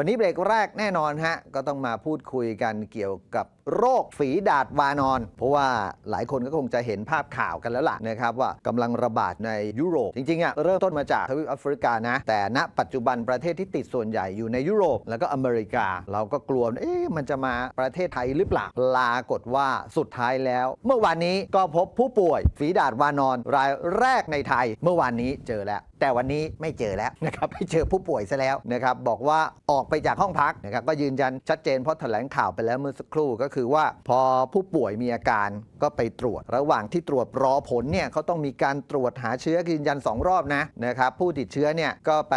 วันนี้เบรกแรกแน่นอนฮะก็ต้องมาพูดคุยกันเกี่ยวกับ โรคฝีดาดวานอน เพราะว่าหลายคนก็คงจะเห็นภาพข่าวกันแล้วล่ะนะครับว่ากำลังระบาดในยุโรป จริงๆอะเริ่มต้นมาจากทวีปแอฟริกานะ แต่ณ ปัจจุบันประเทศที่ติดส่วนใหญ่อยู่ในยุโรป แล้วก็อเมริกา เราก็กลัวเอ๊ะมันจะมาประเทศไทยหรือเปล่าปรากฏว่าสุดท้ายแล้ว เมื่อวานนี้ก็พบผู้ป่วยฝีดาดวานอนรายแรกในไทย เมื่อวานนี้เจอแล้วแต่วันนี้ไม่เจอแล้วนะครับไม่เจอผู้ป่วยซะแล้วนะครับบอกว่าออกไปจากห้องพักนะครับก็ยืนยันชัดเจนเพราะแถลงข่าวไปแล้วเมื่อสักครู่ก็คือว่าพอผู้ป่วยมีอาการก็ไปตรวจ ระหว่างที่ตรวจรอผลเนี่ยเขาต้องมีการตรวจหาเชื้อยืนยัน 2 รอบนะนะครับผู้ติดเชื้อเนี่ยก็ไป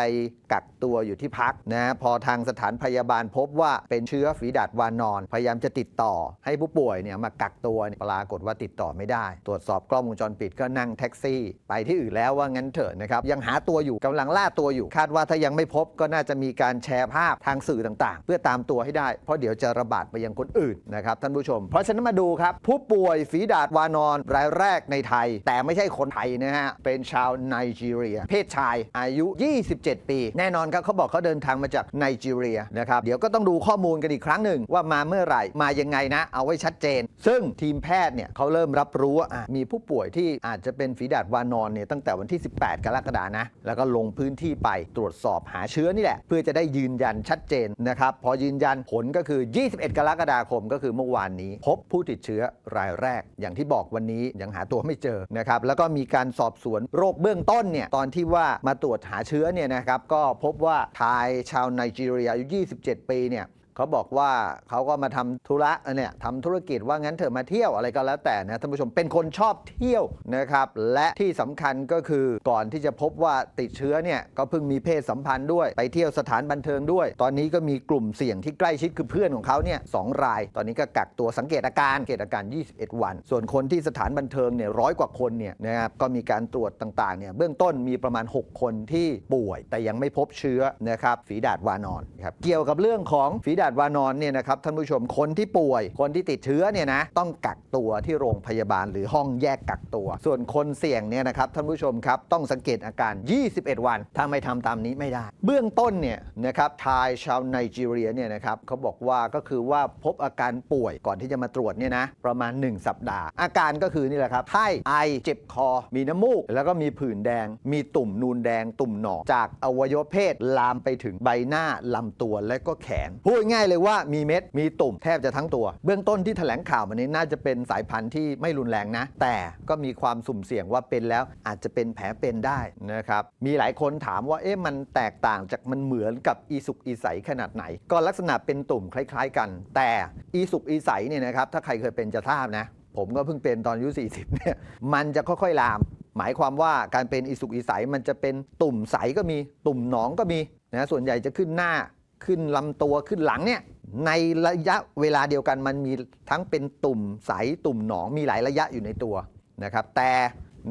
กักตัวอยู่ที่พักนะพอทางสถานพยาบาลพบว่าเป็นเชื้อฝีดาดวานอน พยายามจะติดต่อให้ผู้ป่วยเนี่ยมากักตัวปรากฏว่าติดต่อไม่ได้ ตรวจสอบกล้องวงจรปิดก็นั่งแท็กซี่ ไปที่อื่นแล้วว่างั้นเถอะนะครับยังหาตัวอยู่กำลังล่าตัวอยู่ คาดว่าถ้ายังไม่พบก็น่าจะมีการแชร์ภาพทางสื่อต่างๆ เพื่อตามตัวให้ได้ เพราะเดี๋ยวจะระบาดไปยังคนอื่นนะครับท่านผู้ชม เพราะฉะนั้นมาดูครับ ผู้ป่วยฝีดาดวานอนรายแรกในไทย แต่ไม่ใช่คนไทยนะฮะ เป็นชาวไนจีเรีย เพศชายอายุ 27 ปี แน่นอนครับเขาบอกเขาเดินทางมาจากไนจีเรียนะครับเดี๋ยวก็ต้องดูข้อมูลกันอีกครั้งหนึ่งว่ามาเมื่อไหร่มายังไงนะ เอาไว้ชัดเจน ซึ่งทีมแพทย์เนี่ยเขาเริ่มรับรู้ว่าอะมีผู้ป่วยที่อาจจะเป็นฝีดาดวานอนเนี่ยตั้งแต่วันที่ 18 กรกฎานะ แล้วก็ลงพื้นที่ไปตรวจสอบหาเชื้อนี่แหละ เพื่อจะได้ยืนยันชัดเจนนะครับพอยืนยันผลก็คือ 21 กรกฎาคมก็คือเมื่อวานนี้ พบผู้ติดเชื้อรายแรก อย่างที่บอกวันนี้ยังหาตัวไม่เจอนะครับแล้วก็มีการสอบสวนโรคเบื้องต้นเนี่ยตอนที่ว่ามาตรวจหาเชื้อเนี่ยนะครับก็พบว่าชายชาวไนจีเรียอายุ 27 ปีเนี่ย เขาบอกว่าเขาก็มาทำธุระเนี่ยทำธุรกิจว่างั้นเถอะมาเที่ยวอะไรก็แล้วแต่นะท่านผู้ชมเป็นคนชอบเที่ยวนะครับ และที่สำคัญก็คือก่อนที่จะพบว่าติดเชื้อเนี่ยก็เพิ่งมีเพศสัมพันธ์ด้วย ไปเที่ยวสถานบันเทิงด้วย ตอนนี้ก็มีกลุ่มเสี่ยงที่ใกล้ชิดคือเพื่อนของเขาเนี่ยสองราย ตอนนี้ก็กักตัวสังเกตอาการสังเกตอาการ 21 วัน ส่วนคนที่สถานบันเทิงเนี่ยร้อยกว่าคนเนี่ยนะครับก็มีการตรวจต่างๆเนี่ยเบื้องต้นมีประมาณ 6 คนที่ป่วย แต่ยังไม่พบเชื้อนะครับฝีดาดวานอนครับเกี่ยวกับเรื่องของฝีดาดวานอนเนี่ยนะครับท่านผู้ชมคนที่ป่วย คนที่ติดเชื้อเนี่ยนะต้องกักตัวที่โรงพยาบาลหรือห้องแยกกักตัว ส่วนคนเสี่ยงเนี่ยนะครับท่านผู้ชมครับต้องสังเกตอาการ 21 วัน ถ้าไม่ทำตามนี้ไม่ได้ เบื้องต้นเนี่ยนะครับชายชาวไนจีเรียเนี่ยนะครับเขาบอกว่าก็คือว่าพบอาการป่วยก่อนที่จะมาตรวจเนี่ยนะประมาณ 1 สัปดาห์ อาการก็คือนี่แหละครับไข้ไอเจ็บคอ มีน้ำมูก แล้วก็มีผื่นแดง มีตุ่มนูนแดง ตุ่มหนองจากอวัยวะเพศลามไปถึงใบหน้าลำตัวและก็แขนพูดง่ายๆเลยว่ามีเม็ดมีตุ่มแทบจะทั้งตัว เบื้องต้นที่แถลงข่าววันนี้น่าจะเป็นสายพันธุ์ที่ไม่รุนแรงนะ แต่ก็มีความสุ่มเสี่ยงว่าเป็นแล้วอาจจะเป็นแผลเป็นได้นะครับมีหลายคนถามว่าเอ๊ะมันแตกต่างจากมันเหมือนกับอีสุกอีใสขนาดไหน ก็ลักษณะเป็นตุ่มคล้าย ๆ กัน แต่อีสุกอีใสเนี่ยนะครับถ้าใครเคยเป็นจะทราบนะ ผมก็เพิ่งเป็นตอนอายุ40เนี่ยมันจะค่อยๆลามหมายความว่าการเป็นอีสุกอีใสมันจะเป็นตุ่มใสก็มีตุ่มหนองก็มีนะส่วนใหญ่จะขึ้นหน้า ขึ้นลำตัวขึ้นหลังเนี่ยในระยะเวลาเดียวกันมันมีทั้งเป็นตุ่มใสตุ่มหนองมีหลายระยะอยู่ในตัวนะครับ แต่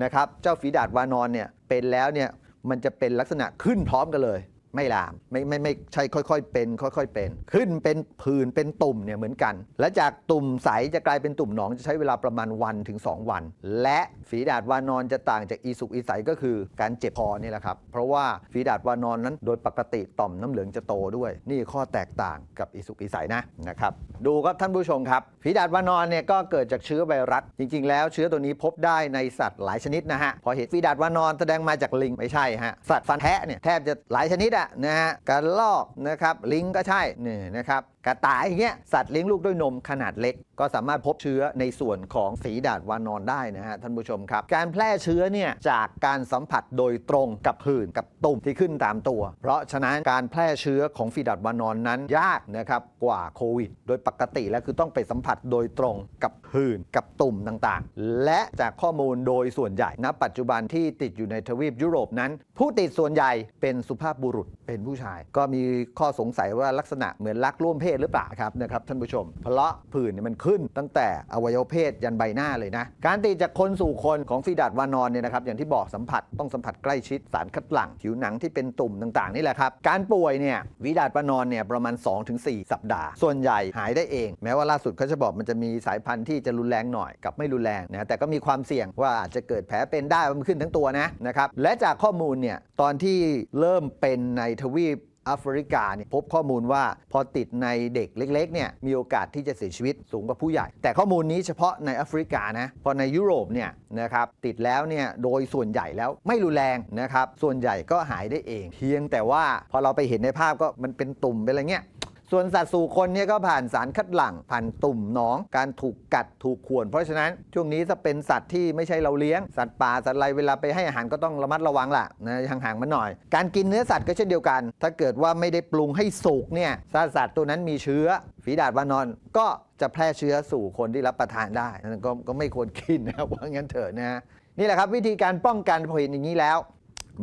นะครับเจ้าฝีดาดวานอนเนี่ยเป็นแล้วเนี่ยมันจะเป็นลักษณะขึ้นพร้อมกันเลย ไม่ลามไม่ไม่ไม่ใช่ค่อยๆ เป็น ค่อย ๆ เป็น ขึ้นเป็นผื่นเป็นตุ่มเนี่ยเหมือนกัน และจากตุ่มใสจะกลายเป็นตุ่มหนองจะใช้เวลาประมาณวันถึง 2 วัน และฝีดาดวานอนจะต่างจากอีสุกอีใสก็คือการเจ็บคอนี่แหละครับ เพราะว่าฝีดาดวานอนนั้น โดยปกติต่อมน้ำเหลืองจะโตด้วย นี่ข้อแตกต่างกับอีสุกอีใสนะนะครับดูครับท่านผู้ชมครับฝีดาดวานอนเนี่ยก็เกิดจากเชื้อไวรัสจริง ๆ แล้วเชื้อตัวนี้พบได้ในสัตว์หลายชนิดนะฮะพอเห็นฝีดาดวานอนแสดงมาจากลิงไม่ใช่ฮะสัตว์ฟันแทะเนี่ยแทบจะหลายชนิดอะนะฮะกระลอกนะครับลิงก็ใช่นี่นะครับกระต่ายอย่างเงี้ยสัตว์เลี้ยงลูกด้วยนมขนาดเล็ก ก็สามารถพบเชื้อในส่วนของฝีดาดวานอนได้นะฮะท่านผู้ชมครับ การแพร่เชื้อเนี่ยจากการสัมผัสโดยตรงกับผื่นกับตุ่มที่ขึ้นตามตัว เพราะฉะนั้นการแพร่เชื้อของฝีดาดวานอนนั้นยากนะครับกว่าโควิด โดยปกติแล้วคือต้องไปสัมผัสโดยตรงกับผื่นกับตุ่มต่างๆ และจากข้อมูลโดยส่วนใหญ่ณปัจจุบันที่ติดอยู่ในทวีปยุโรปนั้น ผู้ติดส่วนใหญ่เป็นสุภาพบุรุษเป็นผู้ชาย ก็มีข้อสงสัยว่าลักษณะเหมือนรักร่วมเพศหรือเปล่าครับนะครับท่านผู้ชม เพราะผื่นเนี่ยมันขึ้นตั้งแต่อวัยวะเพศยันใบหน้าเลยนะ การติดจากคนสู่คนของฟีดาดวานอนเนี่ยนะครับอย่างที่บอกสัมผัสต้องสัมผัสใกล้ชิดสารคัดหลั่งผิวหนังที่เป็นตุ่มต่างๆนี่แหละครับการป่วยเนี่ยฟีดาดวานอนเนี่ยประมาณ 2-4 สัปดาห์ ส่วนใหญ่หายได้เอง แม้ว่าล่าสุดเขาจะบอกมันจะมีสายพันธุ์ที่จะรุนแรงหน่อยกับไม่รุนแรงนะแต่ก็มีความเสี่ยงว่าอาจจะเกิดแผลเป็นได้มันขึ้นทั้งตัวนะนะครับและจากข้อมูลเนี่ยตอนที่เริ่มเป็นในทวีป แอฟริกาเนี่ยพบข้อมูลว่าพอติดในเด็กเล็กๆเนี่ยมีโอกาสที่จะเสียชีวิตสูงกว่าผู้ใหญ่ แต่ข้อมูลนี้เฉพาะในแอฟริกานะพอในยุโรปเนี่ยนะครับติดแล้วเนี่ยโดยส่วนใหญ่แล้วไม่รุนแรงนะครับส่วนใหญ่ก็หายได้เอง เพียงแต่ว่าพอเราไปเห็นในภาพก็มันเป็นตุ่มเป็นอะไรเงี้ย ส่วนสัตว์สู่คนเนี่ยก็ผ่านสารคัดหลั่งผ่านตุ่มหนอง การถูกกัดถูกข่วน เพราะฉะนั้นช่วงนี้ถ้าเป็นสัตว์ที่ไม่ใช่เราเลี้ยงสัตว์ป่าสัตว์อะไรเวลาไปให้อาหารก็ต้องระมัดระวังล่ะนะห่างๆมันหน่อย การกินเนื้อสัตว์ก็เช่นเดียวกัน ถ้าเกิดว่าไม่ได้ปรุงให้สุกเนี่ยสัตว์ตัวนั้นมีเชื้อฝีดาดวานอนก็จะแพร่เชื้อสู่คนที่รับประทานได้นั่นก็ก็ไม่ควรกินนะว่างั้นเถอะนะฮะนี่แหละครับวิธีการป้องกันพอเห็นอย่างนี้แล้ว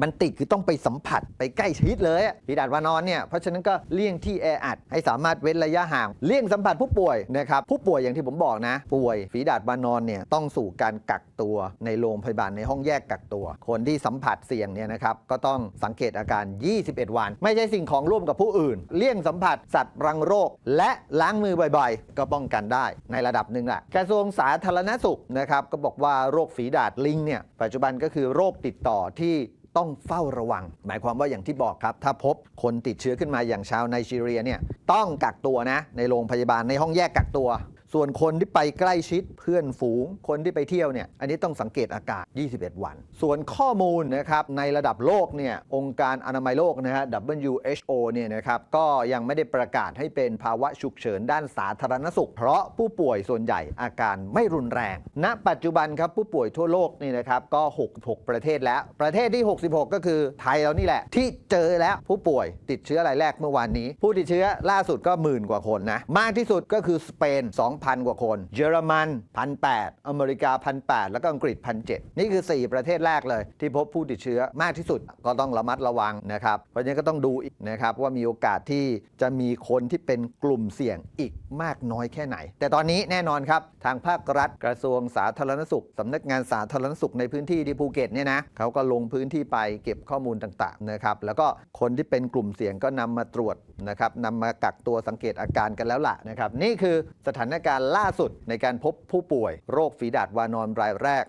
มันติดคือต้องไปสัมผัสไปใกล้ชิดเลยอะฝีดาดวานอนเนี่ยเพราะฉะนั้นก็เลี่ยงที่แออัดให้สามารถเว้นระยะห่างเลี่ยงสัมผัสผู้ป่วยนะครับผู้ป่วยอย่างที่ผมบอกนะ ป่วยฝีดาดวานอนเนี่ยต้องสู่การกักตัวในโรงพยาบาลในห้องแยกกักตัว คนที่สัมผัสเสี่ยงเนี่ยนะครับก็ต้องสังเกตอาการ 21 วัน ไม่ใช่สิ่งของร่วมกับผู้อื่น เลี่ยงสัมผัสสัตว์รังโรค และล้างมือบ่อยๆ ก็ป้องกันได้ในระดับหนึ่งแหละกระทรวงสาธารณสุขนะครับก็บอกว่าโรคฝีดาดลิงเนี่ยปัจจุบันก็คือโรคติดต่อที่ ต้องเฝ้าระวัง หมายความว่าอย่างที่บอกครับ ถ้าพบคนติดเชื้อขึ้นมาอย่างชาวไนจีเรียเนี่ยต้องกักตัวนะในโรงพยาบาลในห้องแยกกักตัว ส่วนคนที่ไปใกล้ชิดเพื่อนฝูง คนที่ไปเที่ยวเนี่ยอันนี้ต้องสังเกตอาการ21 วัน ส่วนข้อมูลนะครับในระดับโลกเนี่ยองค์การอนามัยโลกนะฮะ WHO เนี่ยนะครับก็ยังไม่ได้ประกาศให้เป็นภาวะฉุกเฉินด้านสาธารณสุข เพราะผู้ป่วยส่วนใหญ่อาการไม่รุนแรง ณ ปัจจุบันครับผู้ป่วยทั่วโลกนี่นะครับก็ 66 ประเทศแล้ว ประเทศที่ 66 ก็คือไทยเรานี่แหละ ที่เจอแล้วผู้ป่วยติดเชื้อรายแรกเมื่อวานนี้ ผู้ติดเชื้อล่าสุดก็หมื่นกว่าคนนะมากที่สุดก็คือสเปน2 2,000 กว่าคน เยอรมัน 1,800 อเมริกา 1,800 แล้วก็อังกฤษ 1,700 นี่คือ 4 ประเทศแรกเลย ที่พบผู้ติดเชื้อมากที่สุดก็ต้องระมัดระวังนะครับ เพราะฉะนั้นก็ต้องดูอีกนะครับว่ามีโอกาสที่จะมีคนที่เป็นกลุ่มเสี่ยงอีกมากน้อยแค่ไหน แต่ตอนนี้แน่นอนครับ ทางภาครัฐกระทรวงสาธารณสุขสำนักงานสาธารณสุขในพื้นที่ที่ภูเก็ตเนี่ยนะเขาก็ลงพื้นที่ไปเก็บข้อมูลต่างๆนะครับแล้วก็คนที่เป็นกลุ่มเสี่ยงก็นำมาตรวจนะครับนำมากักตัวสังเกตอาการกันแล้วล่ะนะครับนี่คือสถานการณ์ล่าสุดในการพบผู้ป่วยโรคฝีดาดวานอนรายแรก